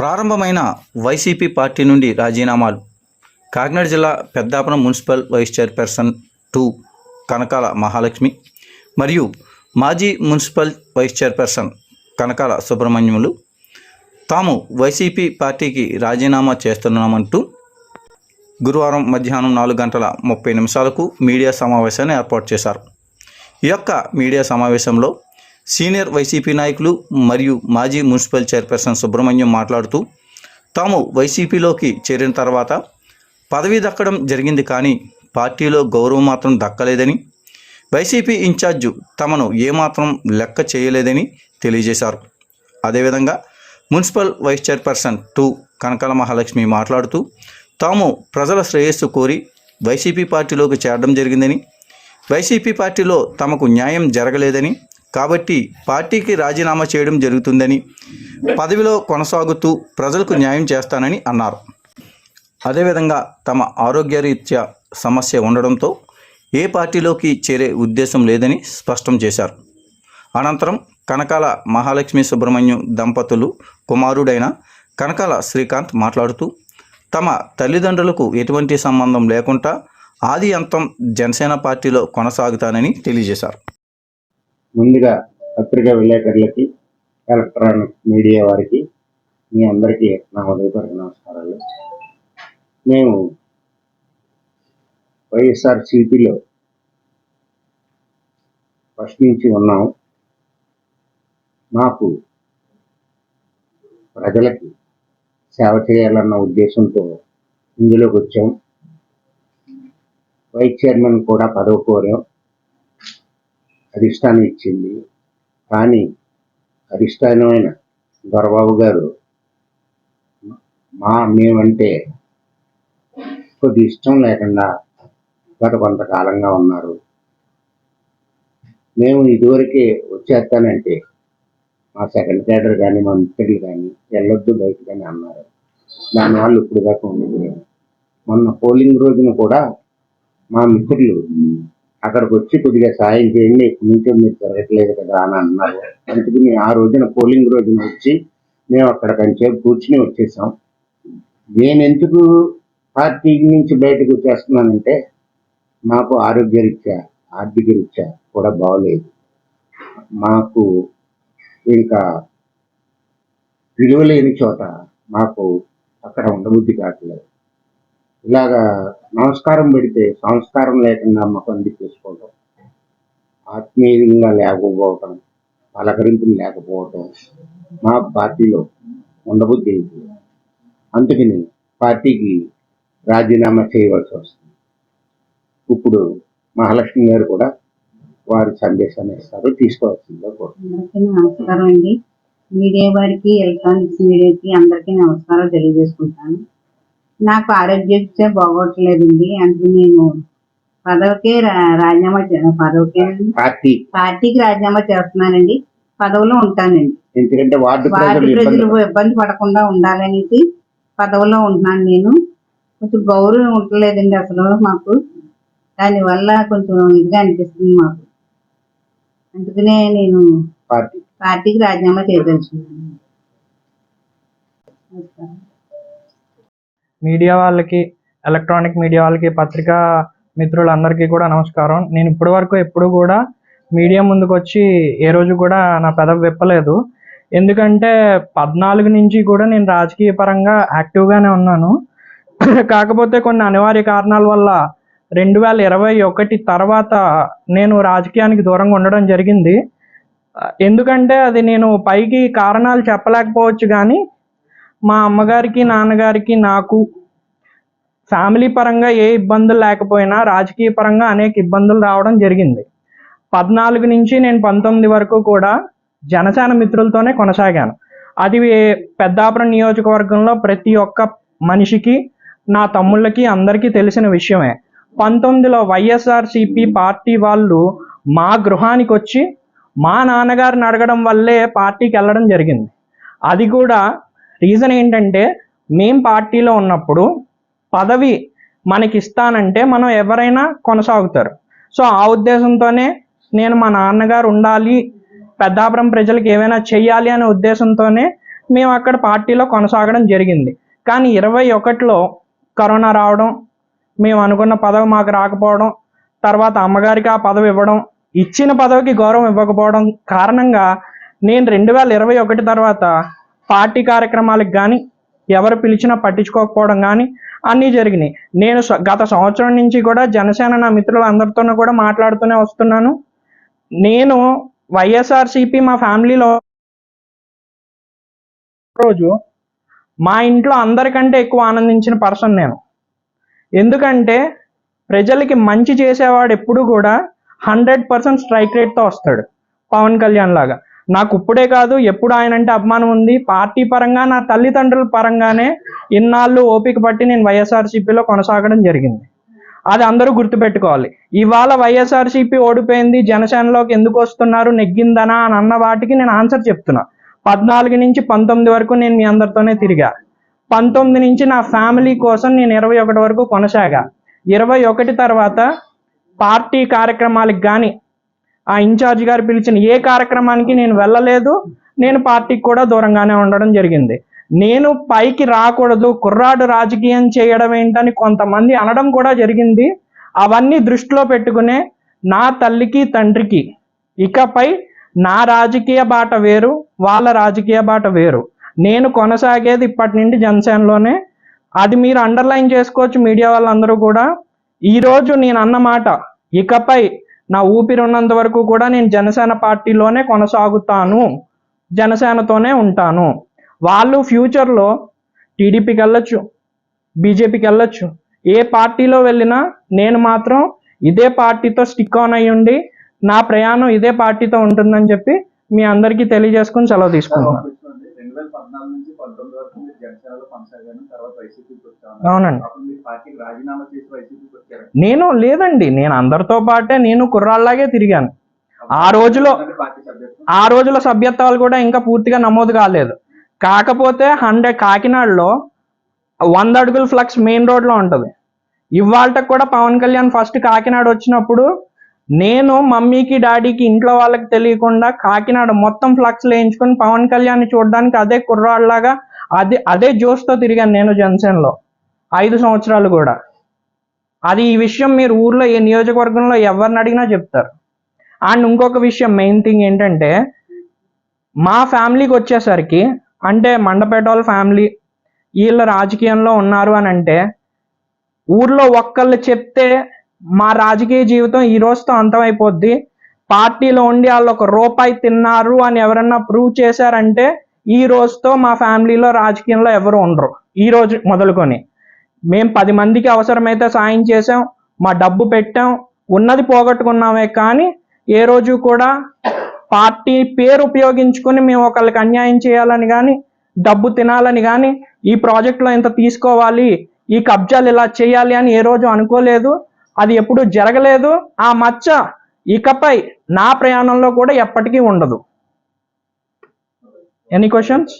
ప్రారంభమైన YCP party నుండి రాజీనామాలు. కాకినాడ జిల్లా Peddapuram municipal vice chairperson two Kanakala Mahalakshmi మరియు మాజీ municipal vice chairperson Kanakala Subrahmanyamulu తాము వైసీపీ పార్టీకి రాజీనామా చేస్తున్నామంటూ గురువారం మధ్యాహ్నం నాలుగు గంటల ముప్పై నిమిషాలకు మీడియా సమావేశాన్ని ఏర్పాటు చేశారు. ఈ యొక్క మీడియా సమావేశంలో సీనియర్ వైసీపీ నాయకులు మరియు మాజీ మున్సిపల్ చైర్పర్సన్ సుబ్రహ్మణ్యం మాట్లాడుతూ తాము వైసీపీలోకి చేరిన తర్వాత పదవి దక్కడం జరిగింది కానీ పార్టీలో గౌరవం మాత్రం దక్కలేదని వైసీపీ ఇన్ఛార్జు తమను ఏమాత్రం లెక్క చేయలేదని తెలియజేశారు. అదేవిధంగా municipal vice chairperson to Kanakala Mahalakshmi మాట్లాడుతూ తాము ప్రజల శ్రేయస్సు కోరి వైసీపీ పార్టీలోకి చేరడం జరిగిందని వైసీపీ పార్టీలో తమకు న్యాయం జరగలేదని కాబట్టి పార్టీకి రాజీనామా చేయడం జరుగుతుందని పదవిలో కొనసాగుతూ ప్రజలకు న్యాయం చేస్తానని అన్నారు. అదేవిధంగా తమ ఆరోగ్యరీత్యా సమస్య ఉండడంతో ఏ పార్టీలోకి చేరే ఉద్దేశం లేదని స్పష్టం చేశారు. అనంతరం కనకాల మహాలక్ష్మి సుబ్రహ్మణ్యం దంపతులు కుమారుడైన కనకాల శ్రీకాంత్ మాట్లాడుతూ తమ తల్లిదండ్రులకు ఎటువంటి సంబంధం లేకుండా ఆది అంతం జనసేన పార్టీలో కొనసాగుతానని తెలియజేశారు. ముందుగా పత్రికా విలేకరులకి ఎలక్ట్రానిక్ మీడియా వారికి మీ అందరికీ నా హృదయపూర్వక నమస్కారాలు. మేము వైఎస్ఆర్ సిపిలో ఫస్ట్ నుంచి ఉన్నాం మాకు ప్రజలకి సేవ చేయాలన్న ఉద్దేశంతో ఇందులోకి వచ్చాం వైస్ చైర్మన్ కూడా పదవి కోరాం. అధిష్టానం ఇచ్చింది. కానీ అధిష్టానమైన దొరబాబు గారు మా మేమంటే కొద్ది ఇష్టం లేకుండా గత కొంతకాలంగా ఉన్నారు. మేము ఇదివరకే వచ్చేస్తానంటే మా సెకండ్ క్యాడర్ కానీ మా మిత్రులు కానీ వెళ్ళొద్దు బయట కానీ అన్నారు. దానివల్ల ఇప్పుడు దాకా ఉండిపోయాము మొన్న పోలింగ్ రోజున కూడా మా మిత్రులు అక్కడికి వచ్చి కొద్దిగా సాయం చేయండి ఇప్పటి మీరు జరగట్లేదు కదా అని అన్నారు. అందుకని ఆ రోజున పోలింగ్ రోజున వచ్చి మేము అక్కడ కొంచెం కూర్చుని వచ్చేసాం. నేను ఎందుకు పార్టీ నుంచి బయటకు వచ్చేస్తున్నానంటే మాకు ఆరోగ్య రీత్యా ఆర్థిక రీత్యా కూడా బాగలేదు. మాకు ఇంకా విలువలేని చోట మాకు అక్కడ ఉండబుద్ధి కావట్లేదు. ఇలాగా నమస్కారం పెడితే సంస్కారం లేకుండా ముఖం చేసుకోవటం ఆత్మీయంగా లేకపోవటం పలకరింపులు లేకపోవటం మా పార్టీలో ఉండబుద్ధి అందుకని పార్టీకి రాజీనామా చేయవలసి వస్తుంది. ఇప్పుడు మహాలక్ష్మి గారు కూడా వారి సందేశాన్ని ఇస్తారు తీసుకోవాల్సిందిగా కోరుతున్నాను నమస్కారం అండి. మీడియా వారికి ఎలక్ట్రానిక్స్ మీడియాకి అందరికీ నమస్కారం తెలియజేసుకుంటాను. నాకు ఆరోగ్యరీత్యా బాగోట్లేదండి. అందుకు నేను పదవికే రాజీనామా పదవికే పార్టీ. పార్టీకి రాజీనామా చేస్తున్నానండి. పదవిలో ఉంటానండి. ఎందుకంటే వార్డు ప్రజలు ఇబ్బంది పడకుండా ఉండాలనేసి పదవిలో ఉంటున్నాను నేను. కొంచెం గౌరవం ఉండలేదండి అసలు మాకు. దానివల్ల కొంచెం ఇదిగా అనిపిస్తుంది మాకు. అందుకనే నేను పార్టీ. పార్టీకి రాజీనామా చేయదలుచుకున్నాను. మీడియా వాళ్ళకి ఎలక్ట్రానిక్ మీడియా వాళ్ళకి పత్రికా మిత్రులందరికీ కూడా నమస్కారం. నేను ఇప్పటి వరకు ఎప్పుడు కూడా మీడియా ముందుకు వచ్చి ఏ రోజు కూడా నా పెదవి విప్పలేదు. ఎందుకంటే పద్నాలుగు నుంచి కూడా నేను రాజకీయ పరంగా యాక్టివ్గానే ఉన్నాను. కాకపోతే కొన్ని అనివార్య కారణాల వల్ల రెండు వేల ఇరవై ఒకటి తర్వాత నేను రాజకీయానికి దూరంగా ఉండడం జరిగింది. ఎందుకంటే అది నేను పైకి కారణాలు చెప్పలేకపోవచ్చు కానీ మా అమ్మగారికి నాన్నగారికి నాకు ఫ్యామిలీ పరంగా ఏ ఇబ్బందులు లేకపోయినా రాజకీయ పరంగా అనేక ఇబ్బందులు రావడం జరిగింది. పద్నాలుగు నుంచి నేను పంతొమ్మిది వరకు కూడా జనసేన మిత్రులతోనే కొనసాగాను. అది పెద్దాపురం నియోజకవర్గంలో ప్రతి ఒక్క మనిషికి నా తమ్ముళ్ళకి అందరికీ తెలిసిన విషయమే. పంతొమ్మిదిలో వైఎస్ఆర్సిపి పార్టీ వాళ్ళు మా గృహానికి వచ్చి మా నాన్నగారిని అడగడం వల్లే పార్టీకి వెళ్ళడం జరిగింది. అది కూడా రీజన్ ఏంటంటే మేం పార్టీలో ఉన్నప్పుడు పదవి మనకి ఇస్తానంటే మనం ఎవరైనా కొనసాగుతారు. సో ఆ ఉద్దేశంతోనే నేను మా నాన్నగారు ఉండాలి పెద్దాపురం ప్రజలకు ఏమైనా చెయ్యాలి అనే ఉద్దేశంతోనే మేము అక్కడ పార్టీలో కొనసాగడం జరిగింది. కానీ ఇరవై ఒకటిలో కరోనా రావడం మేము అనుకున్న పదవి మాకు రాకపోవడం తర్వాత అమ్మగారికి ఆ పదవి ఇవ్వడం ఇచ్చిన పదవికి గౌరవం ఇవ్వకపోవడం కారణంగా నేను రెండు వేల ఇరవై ఒకటి తర్వాత పార్టీ కార్యక్రమాలకు కానీ ఎవరు పిలిచినా పట్టించుకోకపోవడం కానీ అన్నీ జరిగినాయి. నేను స- గత సంవత్సరం నుంచి కూడా జనసేన నా మిత్రులందరితోనూ కూడా మాట్లాడుతూనే వస్తున్నాను. నేను వైఎస్ఆర్సిపి మా ఫ్యామిలీలో రోజు మా ఇంట్లో అందరికంటే ఎక్కువ ఆనందించిన పర్సన్ నేను. ఎందుకంటే ప్రజలకి మంచి చేసేవాడు ఎప్పుడు కూడా హండ్రెడ్ పర్సెంట్ స్ట్రైక్ రేట్తో వస్తాడు. పవన్ కళ్యాణ్ లాగా. నాకు ఇప్పుడే కాదు ఎప్పుడు ఆయన అంటే అభిమానం ఉంది. పార్టీ పరంగా నా తల్లిదండ్రుల పరంగానే ఇన్నాళ్ళు ఓపిక పట్టి నేను వైఎస్ఆర్సీపీలో కొనసాగడం జరిగింది. అది అందరూ గుర్తుపెట్టుకోవాలి. ఇవాళ వైఎస్ఆర్సీపీ ఓడిపోయింది జనసేనలోకి ఎందుకు వస్తున్నారు నెగ్గిందనా అని అన్న వాటికి నేను ఆన్సర్ చెప్తున్నా. పద్నాలుగు నుంచి పంతొమ్మిది వరకు నేను మీ అందరితోనే తిరిగా. పంతొమ్మిది నుంచి నా ఫ్యామిలీ కోసం నేను ఇరవై ఒకటి వరకు కొనసాగా. ఇరవై ఒకటి తర్వాత పార్టీ కార్యక్రమాలకు కానీ ఆ ఇన్ఛార్జ్ గారు పిలిచిన ఏ కార్యక్రమానికి నేను వెళ్ళలేదు నేను పార్టీకి కూడా దూరంగానే ఉండడం జరిగింది. నేను పైకి రాకూడదు కుర్రాడు రాజకీయం చేయడం ఏంటని కొంతమంది అనడం కూడా జరిగింది. అవన్నీ దృష్టిలో పెట్టుకునే నా తల్లికి తండ్రికి. ఇకపై నా రాజకీయ బాట వేరు వాళ్ళ రాజకీయ బాట వేరు. నేను కొనసాగేది ఇప్పటి నుండి జనసేనలోనే. అది మీరు అండర్లైన్ చేసుకోవచ్చు మీడియా వాళ్ళందరూ కూడా. ఈరోజు నేను అన్నమాట ఇకపై నా ఊపిరి ఉన్నంత వరకు కూడా నేను జనసేన పార్టీలోనే కొనసాగుతాను జనసేనతోనే ఉంటాను. వాళ్ళు ఫ్యూచర్లో టీడీపీకి వెళ్ళొచ్చు బీజేపీకి వెళ్ళొచ్చు ఏ పార్టీలో వెళ్ళినా నేను మాత్రం ఇదే పార్టీతో స్టిక్ ఆన్ అయ్యి ఉండి నా ప్రయాణం ఇదే పార్టీతో ఉంటుందని చెప్పి మీ అందరికీ తెలియజేసుకుని సెలవు తీసుకుంటున్నాను అవునండి. పార్టీకి రాజీనామా చేసి వైసీపీకి వచ్చారు? నేను లేదండి. నేను అందరితో పాటే నేను కుర్రాళ్ళలాగే తిరిగాను. ఆ రోజులో ఆ రోజుల సభ్యత్వాలు కూడా ఇంకా పూర్తిగా నమోదు కాలేదు. కాకపోతే హండ్రెడ్ కాకినాడలో వంద అడుగుల ఫ్లక్స్ మెయిన్ రోడ్లో ఉంటుంది. ఇవాళకి కూడా పవన్ కళ్యాణ్ ఫస్ట్ కాకినాడ వచ్చినప్పుడు నేను మమ్మీకి డాడీకి ఇంట్లో వాళ్ళకి తెలియకుండా కాకినాడ మొత్తం ఫ్లక్స్ వేయించుకొని పవన్ కళ్యాణ్ చూడడానికి అదే కుర్రాళ్ళలాగా అదే అదే జోష్తో తిరిగాను నేను జనసేనలో. ఐదు సంవత్సరాలు కూడా. అది ఈ విషయం మీరు ఊర్లో ఏ నియోజకవర్గంలో ఎవరిని అడిగినా చెప్తారు. అండ్ ఇంకొక విషయం మెయిన్ థింగ్ ఏంటంటే మా ఫ్యామిలీకి వచ్చేసరికి అంటే మండపేట వాళ్ళ ఫ్యామిలీ వీళ్ళ రాజకీయంలో ఉన్నారు అని అంటే ఊర్లో ఒక్కళ్ళు చెప్తే మా రాజకీయ జీవితం ఈ రోజుతో అంతమైపోద్ది. పార్టీలో ఉండి వాళ్ళు ఒక రూపాయి తిన్నారు అని ఎవరన్నా ప్రూవ్ చేశారంటే ఈ రోజుతో మా ఫ్యామిలీలో రాజకీయంలో ఎవరు ఉండరు. ఈ రోజు మొదలుకొని. మేం పది మందికి అవసరమైతే సాయం చేసాం మా డబ్బు పెట్టాం ఉన్నది పోగొట్టుకున్నామే కానీ ఏ రోజు కూడా పార్టీ పేరు ఉపయోగించుకొని మేము ఒకళ్ళకి అన్యాయం చేయాలని కానీ డబ్బు తినాలని కానీ ఈ ప్రాజెక్ట్లో ఇంత తీసుకోవాలి ఈ కబ్జాలు ఇలా చేయాలి అని ఏ రోజు అనుకోలేదు. అది ఎప్పుడు జరగలేదు. ఆ మచ్చ ఇకపై నా ప్రయాణంలో కూడా ఎప్పటికీ ఉండదు. Any questions